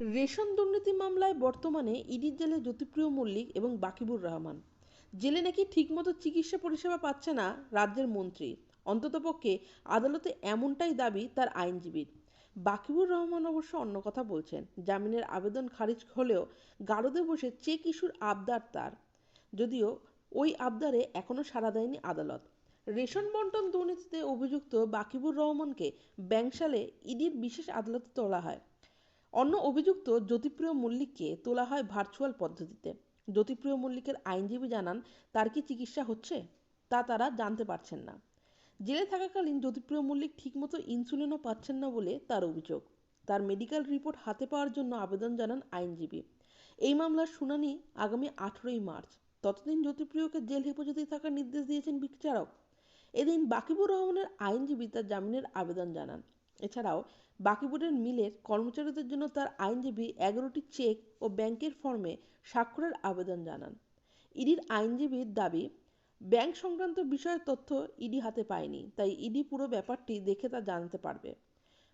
Ration দুর্নীতি মামলায় বর্তমানে ইডির জেলে জ্যোতিপ্রিয় মল্লিক এবং বাকিবুর রহমান। জেলে নাকি ঠিকমতো চিকিৎসা পরিষেবা পাচ্ছে না রাজ্যের মন্ত্রী। অন্ততপক্ষে আদালতে এমনটাই দাবি তার আইনজীবীর। বাকিবুর রহমান অবশ্য অন্য কথা বলছেন। জামিনের আবেদন খারিজ হলেও গারদে বসে চেক ইস্যুর আবদার তার। যদিও ওই আবদারে এখনও সাড়া দেয়নি আদালত। রেশন বন্টন দুর্নীতিতে অভিযুক্ত বাকিবুর রহমানকে ব্যাংশালে ইডির বিশেষ আদালতে তোলা হয়। অন্য অভিযুক্ত জ্যোতিপ্রিয় মল্লিককে তোলা হয় ভার্চুয়াল পদ্ধতিতে। জ্যোতিপ্রিয় মল্লিকের আইনজীবী জানান, তার কি চিকিৎসা হচ্ছে? তা তারা জানতে পারছেন না। জেলে থাকাকালীন জ্যোতিপ্রিয় মল্লিক ঠিকমতো ইনসুলিনও পাচ্ছেন না বলে তার অভিযোগ। তার মেডিকেল রিপোর্ট হাতে পাওয়ার জন্য আবেদন জানান আইনজীবী। এই মামলার শুনানি আগামী আঠেরোই মার্চ। ততদিন জ্যোতিপ্রিয়কে জেল হেফাজতে থাকার নির্দেশ দিয়েছেন বিচারক। এদিন বাকিবুর রহমানের আইনজীবী তার জামিনের আবেদন জানান। এছাড়াও বাকিবুরের মিলের কর্মচারীদের জন্য তার আইনজীবী এগারোটি চেক ও ব্যাংকের ফর্মে স্বাক্ষরের আবেদন জানান। ইডির আইনজীবীর দাবি, ব্যাংক সংক্রান্ত বিষয়ের তথ্য ইডি হাতে পায়নি, তাই ইডি পুরো ব্যাপারটি দেখে তা জানতে পারবে।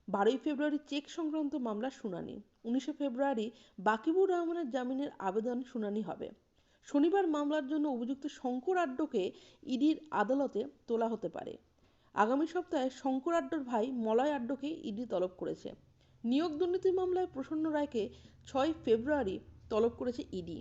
বারোই ফেব্রুয়ারি চেক সংক্রান্ত মামলার শুনানি, উনিশে ফেব্রুয়ারি বাকিবুর রহমানের জামিনের আবেদন শুনানি হবে। শনিবার মামলার জন্য অভিযুক্ত শঙ্কর আড্ডকে ইডির আদালতে তোলা হতে পারে। আগামী সপ্তাহে শঙ্কর আড্ডর ভাই মলয় আড্ডকে ইডি তলব করেছে। নিয়োগ দুর্নীতি মামলায় প্রসন্ন রায়কে ছয় ফেব্রুয়ারি তলব করেছে ইডি।